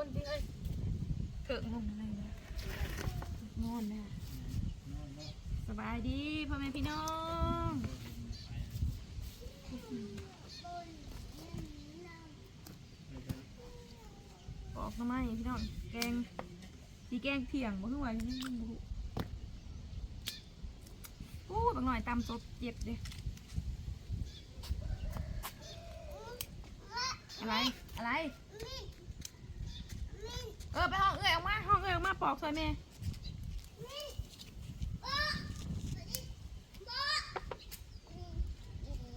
คนที่เอ้ยเกิดงงอะไรนี่ยงอนนะสบายดีพ่อแม่พี่น้องปอกหน้ำไมพี่น้องแกงสีแกงเที่ยงบ่คือว่านี่บ่รู้โอ้บางหน่อยตำสดเจ็บเด้อะไร อะไร เออไปห้องเอ้ยออกมาห้องเอ้ยออกมาปอกซอยแม่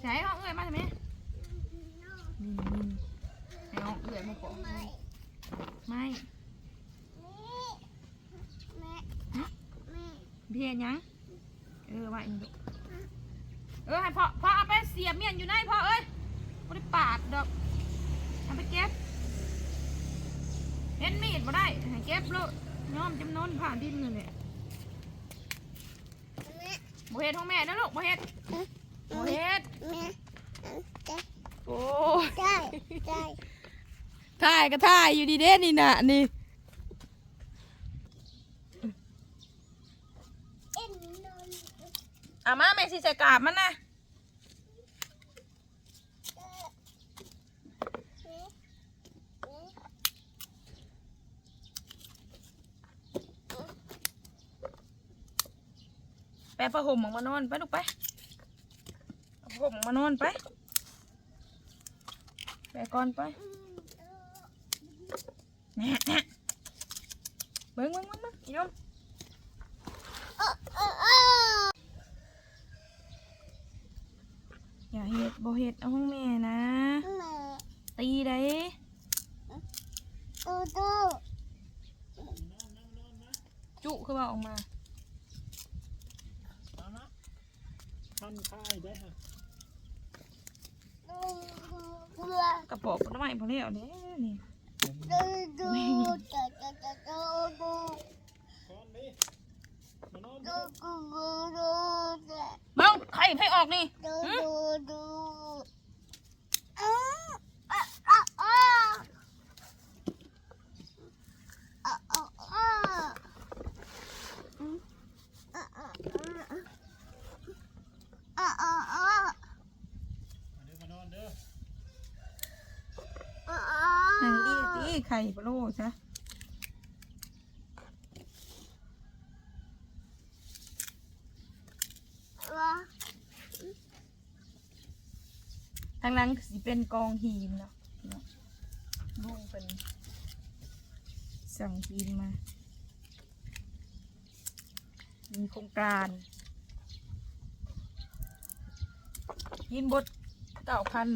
ใช้ห้องเอ้ยมาทำไมนี่นี่ให้ห้องเอ้ยมาปอกไม่เพียยังเออว่าอีกเออให้พ่อพ่อเอาไปเสียบเมียนอยู่ไหนพ่อเอ้ยไม่ได้ปาดดอกเอาไปเก็บ เห็นมีดบ่ได้ให้เก็บโลดย้อมจำนวนผ่านดินเลยเนี่ยบ่เฮ็ดของแม่นะลูกบ่เฮ็ดบ่เฮ็ดโอ้ถ่ายก็ถ่ายอยู่ดีเด้นี่น่ะนี่อามาแม่สิใส่กาบมันนะ ผ้าห่มออกมานอนไปลูกไปเอาผ้าห่มออกมานอนไปแปะก่อนไปแน่แน่เบิ้งเบิ้งเบิ้งเบิ้งอีน้องอย่าเฮ็ดบ่เฮ็ดเอาห้องแม่นะ ตีได้จุคือว่าออกมา ท่านค่ายได้ฮะกระป๋องผลไม้พอแล้วเด้นี่ก้อนนี้มานอนเมาใครให้ออกนี่ เดี๋ยวมานอนเด้อ นั่งดีสิไข่ปลาโลซะ ทางหลังสิเป็นกองหีมเนาะเนาะลุงเป็นสั่งหีมมา มีโครงการยินบดเก้าพัน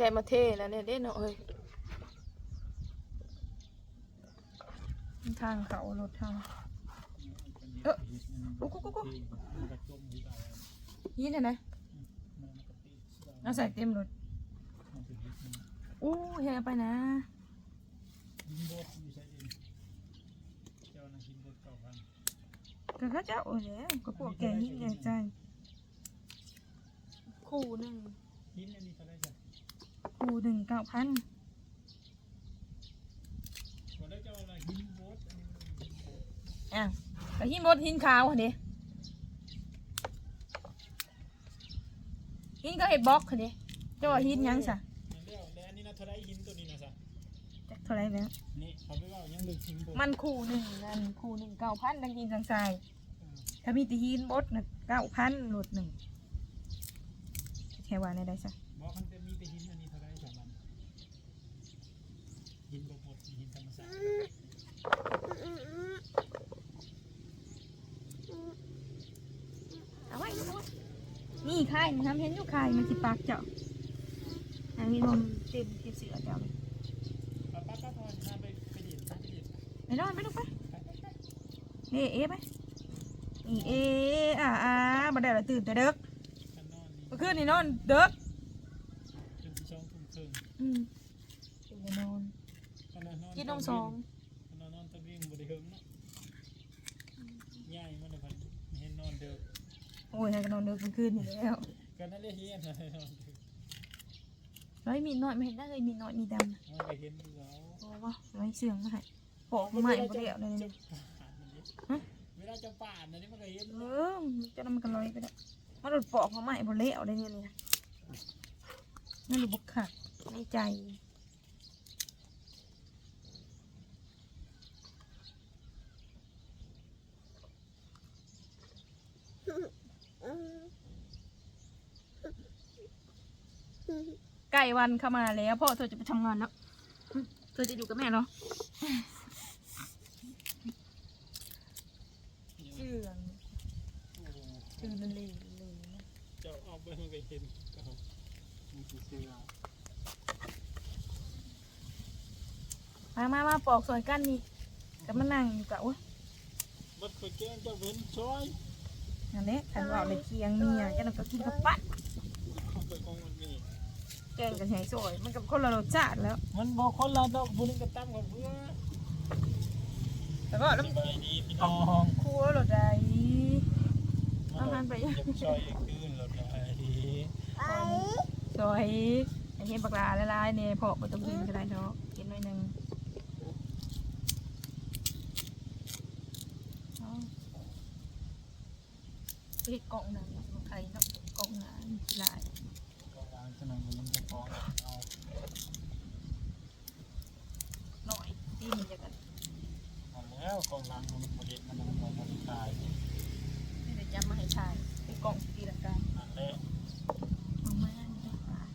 ยายมาเทแล้วเนี่ยเด้เนาะเอ้ยทางเขารถทางเออกุ๊กกุ๊กกุ๊กกุ๊กมันกระจมที่ตายยี่เนี่ยนะมันกระติ เอาใส่เต็มรถอู้เฮียไปนะกอยู่ใส่ดินเจ้านะหินโบกเก่าพันก็เขาจะโอ้ยก็พวกแกยิ่งใหญ่ใจคู่หนึ่งคู่หนึ่งเก้าพันวันแล้วเจ้าอะไรหินโบกอะก็หินบดหินขาวค่ะเด้ หินก็เห็ดบล็อกค่ะเด้เจ้าว่าหินหยังสะนั่นแล้วแล้วอันนี้นะเท่าไรหินตัวนี้นะสะจักเท่าไรแล้ว นี่เขาไปว่ายังลึกหินโบกมันคู่หนึ่งนั่นคู่หนึ่งเก้าพันดังยินดังทรายถ้ามีแตีหินบดนะเก้าพันโหลดหนึ่งแค่ว่าในได้ซะ บอกมันจะมีแต่หินอันนี้เท่าไรสามวันหินโบกหมดหินธรรมชาติ เอาไว้เอาไว้ นี่ไข่มันทำเห็นอยู่ไข่มันสิปากเจ้าอันนี้นมเต็มที่เสือเจ้าเลยป้าป้าป้าพรพาไปไปเด็ดพาไปเด็ดไปนอนไปลูกไปไปไปไปเอะเอะไปนี่เอะอ่าอ่าบันไดเราตื่นแต่เด็กกันนอนนี่เมื่อคืนนี่นอนเด็กจนช่องทุ่มครึ่งอืมตื่นแต่นอนขณะนอนกินนมสองขณะนอนตะวิ่งบริเฮิงเนาะย่ายมันเลยพันเห็นนอนเดิม โอ้ยให้ก็นอนเด็กเมื่อคืนนี่แล้วกันนั่นเลยเฮียนนอนเดิมนร้อยมีน้อยไม่เห็นได้เลยมีน้อยมีดำนะมันก็เห็นอยู่แล้วโอ้ว่าร้อยเสื่องมาให้ปอกมาใหม่บ่ได้เอาเลยจะนี่ปาดมันดิเวลาจะปาดนะนี่มันก็เห็นเออจะนำมันกันร้อยไปได้มันหลุดปอกมาใหม่บ่เละเอาเลยเนี่ยนี่นะนั่นหลุดบุกขาดในใจ ล้วันเข้ามาแล้วพ่อเธอจะไปทำงานแล้วอืมเธอจะอยู่กับแม่เหรอเชื่องโอ้โหเชื่องนั่นเลยเลยจะเอาไปมันก็เห็นก็มันคือเสื้อมามามาปอกสวยกันนี่กับมานั่งอยู่กับโอ้ยบัดไปแกล้งเจะเว้นซอยนั่นแหละขันว่าในเคียงเนี่ยจะนำก็กินกับปั้น เข้าไปของมันนี่ แกงกับไห้สวยมันกับคนละรสชาติแล้ว มันบอกคนละดอกบุญกระตั้มกับเพื่อแต่ก็สแล้วบายดีพี่น้องครัวรสใดเอาหันไปจะซอยอีกคืนเราได้ดีสวยไอ้เห็นปลากลาละลายเนี่ยพอบ่ต้องกินก็ได้เนาะกินหน่อยหนึงเอาไปเฮ็ดกล่องหนัง หน่อยตีมันจะกันเอาแล้วกองล้างมันบริเมันมันบริตายนี่เดี๋ยวจะมาให้ชายไปกล่องตีละกันนั่นแหละเอามาอันนี้ปาด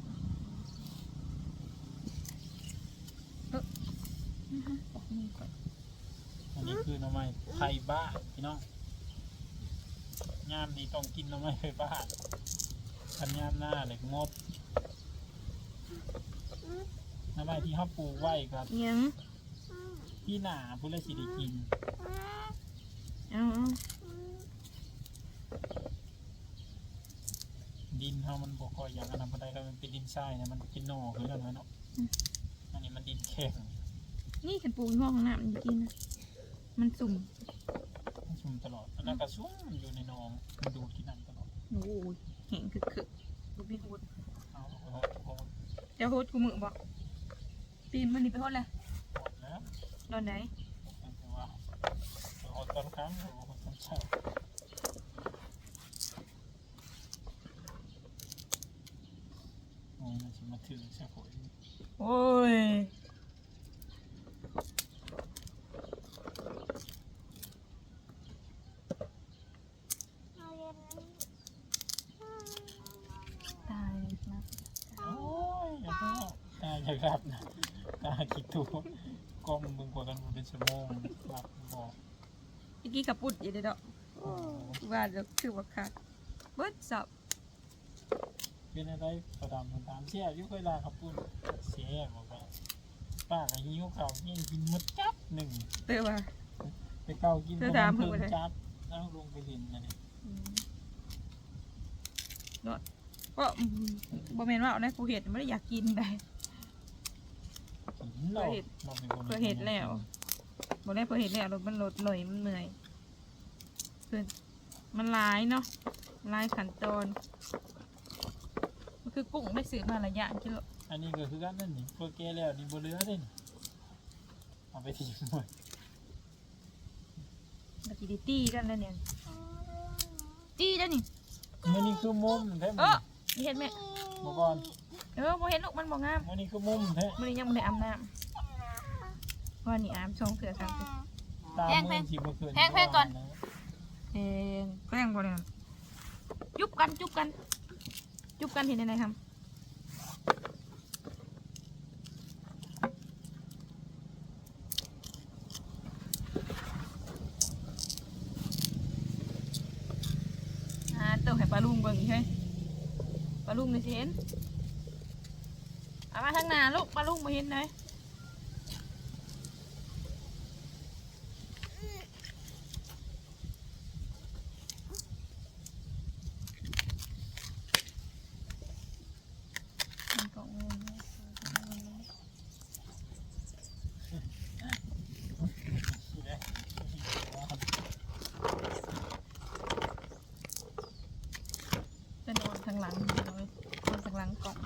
เออนะฮะบอกนี่ก่อนอันนี้คือน่อไม้ไทยบ้าพี่น้องยามนี้ต้องกินน่อไม้ไทยบ้านคันยามหน้าเหล็กงดหน่อไม้ที่เขาปลูกไว้ครับเอียงที่หนาพุทธสิริกินเอาเอาดินเขามันบ่ค่อยอย่างอันนั้นบ่ได้ก็มันเป็นดินทรายเนี่ยมันเป็นหน่อคือกันเนาะอันนี้มันดินแข็งนี่ฉันปลูกในห้องน้ำมันกินนะมันสุ่มมันชุ่มตลอดอันนั้นก็ชุ่มอยู่ในหนองมันดูดกินน้ำตลอดโอ้ยแข็งคือคือลูกพี่โฮดเอาเอาเอาจะโฮดกูมือบ อกปีนมันนี่ไปโฮดเลยหมดแล้วนอนไหนแต่ว่าเอาตอนครั้งเอาตอนเช้าโอ้ยมันสิมาถึงใช่ไหมโอ้ยตายนะโอ้ยอย่าเพิ่งตาอย่ารับนะ ตาคิดตัวกล้องมึงกว่ากันเป็นชั่วโมงรับบอกเมื่อกี้ขับปุดอยู่เด้อเนาะโอ้ว่าจะคือว่าขาดเบิดสับเป็นอะไรประดามประดามเสียอยุคเวลาขับปุ้นเสียบอกว่าป้ากับหิวเขาวยิ่งกินหมดจับหนึ่งเตอว่าไปเก่ากินเธอถามเพิ่เพิ่นมว่าไงจับแล้วลงไปเล่นนะเนี่ยเนาะก็อืมบ่แม่นว่าเอานะกูเห็ดไม่ได้อยากกินได้หิน เราเคยเห็นเราเป็นคนเคยเห็นแล้วบ่ได้พอเห็ดแล้วรถมันรถหน่อยมันเหนื่อยคือมันหลายเนาะหลายขั้นตอนมันคือกุ้งไม่ซื้อมาหลายอย่างกิโลอันนี้ก็คือกันนั่นนี่เพื่อแก้แล้วนี่บเรือเด้นี่เอาไปทิ้งหมดมันสิได้ตีกันแล้วเนี่ยตีแล้วนี่มันนี่คือมุมแท้เออนี่เห็นไหมเมื่อก่อน เออบ่เห็นลูกมันบ่งามมันนี่คือมุมแท้มันยังบ่ได้อาบน้ำเพราะว่านี่อาบช่องเถื่อสามเถื่อตามแพงมือที่เมื่อคืนแพงแพงก่อน เองแกล้งบ่เนี่ยจุบกันจุบกัน จุบกันเห็นไหนครับอ่าเติมให้ปลาลุงเบิ่งอีกเฮ้ยปลาลุงเลยสิเห็น ลูกมาลูกมาเห็นไหนก็งงเลยจะนอนทางหลังเลยนอนทางหลังกล่อง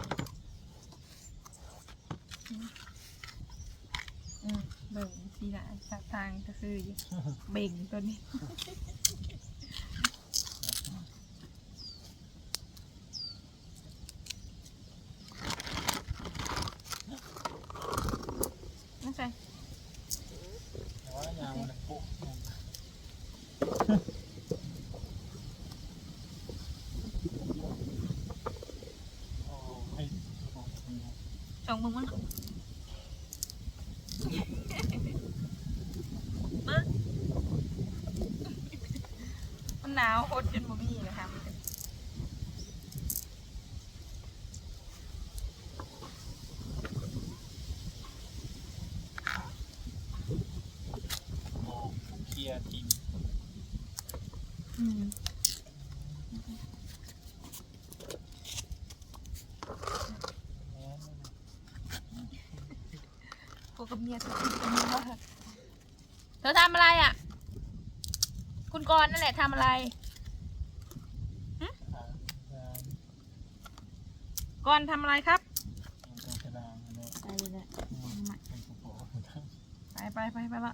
ทีละสักทางก็ คืออเบ่งตัวนี้ไม่ใช่แต่ว่ายางมันปุ๊บโอ้ให้บอกคุณนะสองมึงมั้งมึง หนาวอดจนบ่มีนะคะมันจะโอ้เคลียร์ทีมอืมแม่นพวกกับเมียทุกคนจะมีว่าเธอทำอะไรอะคุณ กรนั่นแหละทำอะไรอ่าอ่ากรทำอะไรครับไปเลยไปไปไปไปละ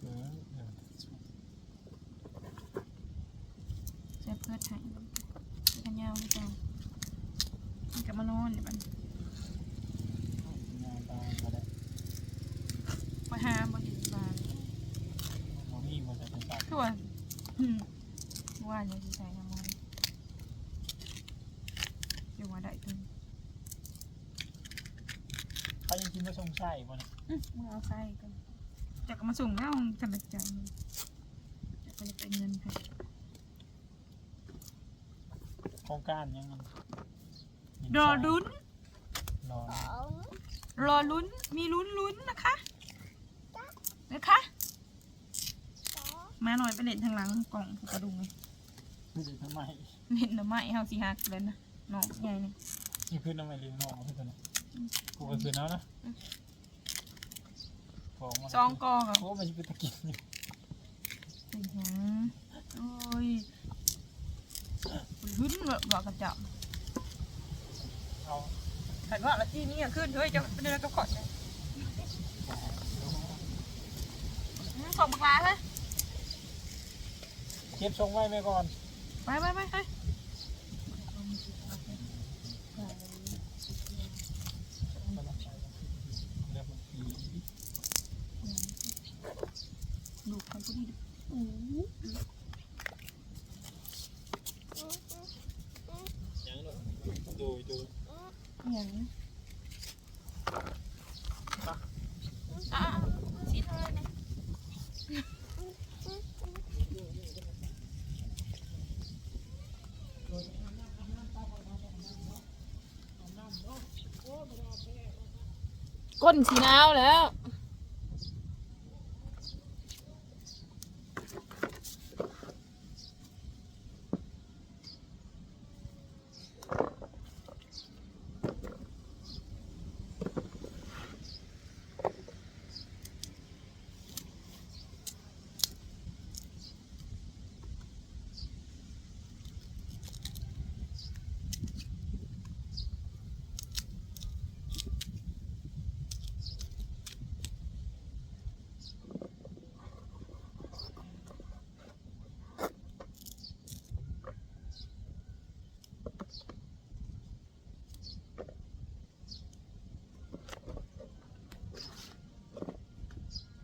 เออเดี๋ยเจ็บเพื่อไทยกันยาวไม่ต้องกลับมานอนเดี๋ยมันได้มาหาบริบาล มอมี่มันจะเป็นแบบ คือว่าอืมว่าเนี่ยสิใส่น้ำมันเดี๋ยวว่าได้ตึงเขายังกินไม่สงสัยบ่เนี่ยอื้อมึงเอาใส่กันจะก็มาส่งแล้วสำเร็จใจมึงจะไปเป็นเงินใครโครงการยังมันรอลุ้นรอรอลุ้นมีลุ้นลุ้นนะคะ นะคะ มาหน่อยไปเล่นทางหลังกล่องผูกกระดุมเลยไม่ได้ทำไมเล่นหน่อไม้เฮาสิหักเลยนะน้องใหญ่นี่นี่คือทำไมเลี้ยงน้องพี่ตัวนี้กูก็คือน้านะบอกมันซองกอกับโอ้มันจะเป็นตะกินอยู่เป็นหยังโอ้ยลุ้นแบบบอกกระจับเอาหันว่าละที่นี่อะขึ้นเฮ้ยจะเป็นอะไรก็ขอดเลยอืมขอบบักลาเฮ้ย เก็บทรงไว้ไหมก่อน ไปไปไปไปเดี๋ยวกนี้ดีดู ยังหรอดูดู อย่างนี้อะสีเท่าไรเนี่ย ก้นสีหนาวแล้ว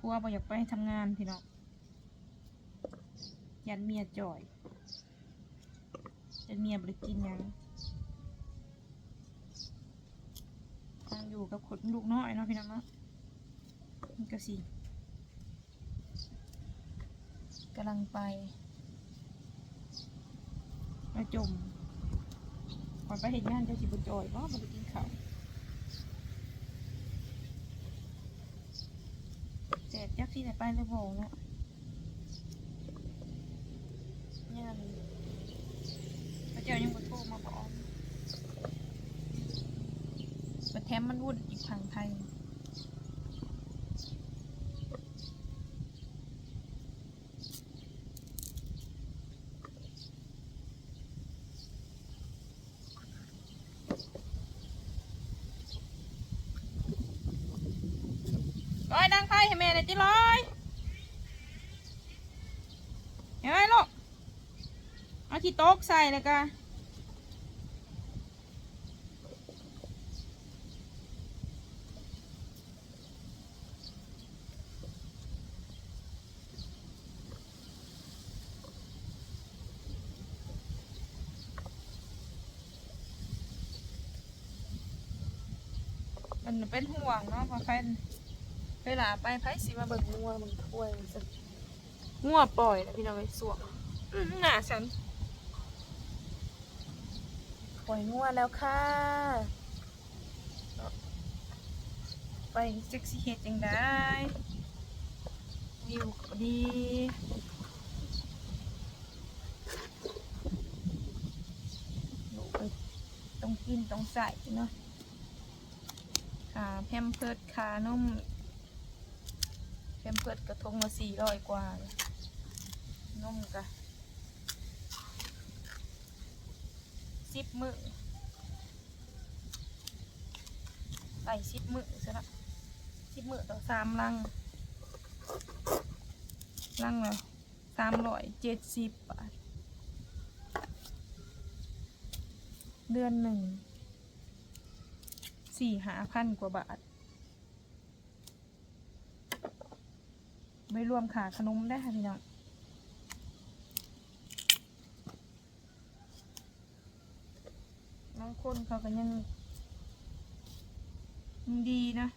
พัวบ่อยากไปทำงานพี่น้องยันเมียจ่อยยันเมียบริกินยังตั้งอยู่กับคนลูกน้อยเนาะพี่น้องเนาะนี่ก็สิกำลังไปมาจมก่อนไปเห็นงานเจ้าสิบุจ่อยบ่มากินข้าว แจกยักษ์ ที่ไหนไปเลยโผล่เนาะงานพระเจ้ายังบ่โทรมาบอกประแทมมันวุ่นอีกทางไทย ก้อยนั่งไปให้แม่เลยจิร้อยเห็นไหมลูกเอาที่โต๊ะใส่เลยกันมันเป็นห่วงเนาะเพราะแฟน เวลาไปไพ่สิมาเบิกงัวมึงถ้วยมันจะงัวปล่อยนะพี่น้องไอ้สวงอื้อหน้าฉันปล่อยงัวแล้วค่ะไปเซ็กซี่เฮดยังได้วิวก็ดีต้องกินต้องใส่เนาะขาแพมเพิร์ดขานมแพ มเพิดกระทงละสี่ร้อยกว่าเลยนมกะสิบมือใส่สิบมือซะละสิบมือต่อสามลัง ลังละสามร้อยเจ็ดสิบบาท เดือนหนึ่งสี่หาพันกว่าบาท ไม่รวมขาขนมได้ค่ะพี่น้องบางคนเขาก็ยังยังดีนะ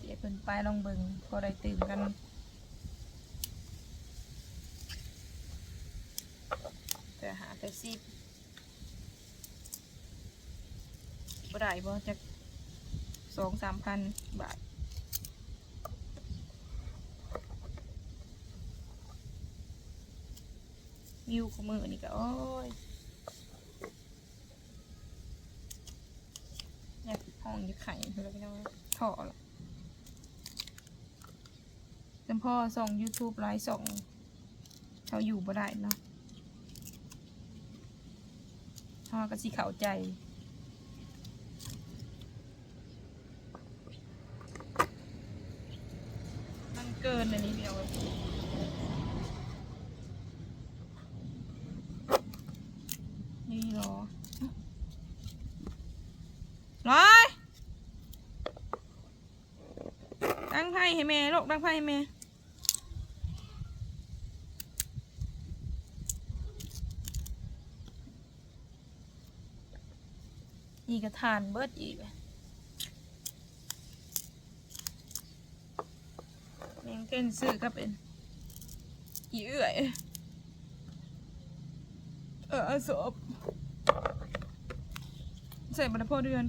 เดี๋ยวเพิ่นไปลองเบิ่งพอได้ตื่นกัน แต่หาแต่ซีบ บ่ได้บ่จักสองสามพันบาทวิวของมือนี่ก็โอ้ยอยากห้องอยากไข่เลยพี่น้องถอละจำพ่อส่อง YouTube ไลฟ์ส่องเขาอยู่บ่ได้เนาะพ่อก็สิเข้าใจ มันเกินอันนี้เดียวนี่เหรอร้อยตั้งไพ่ให้แม่ลูกตั้งไพ่ให้แม่นี่ก็ทานเบิดอีก อะแมงเต้นซื้อก็เป็นอีเอื่อย เออศพใส่บรรพเดือน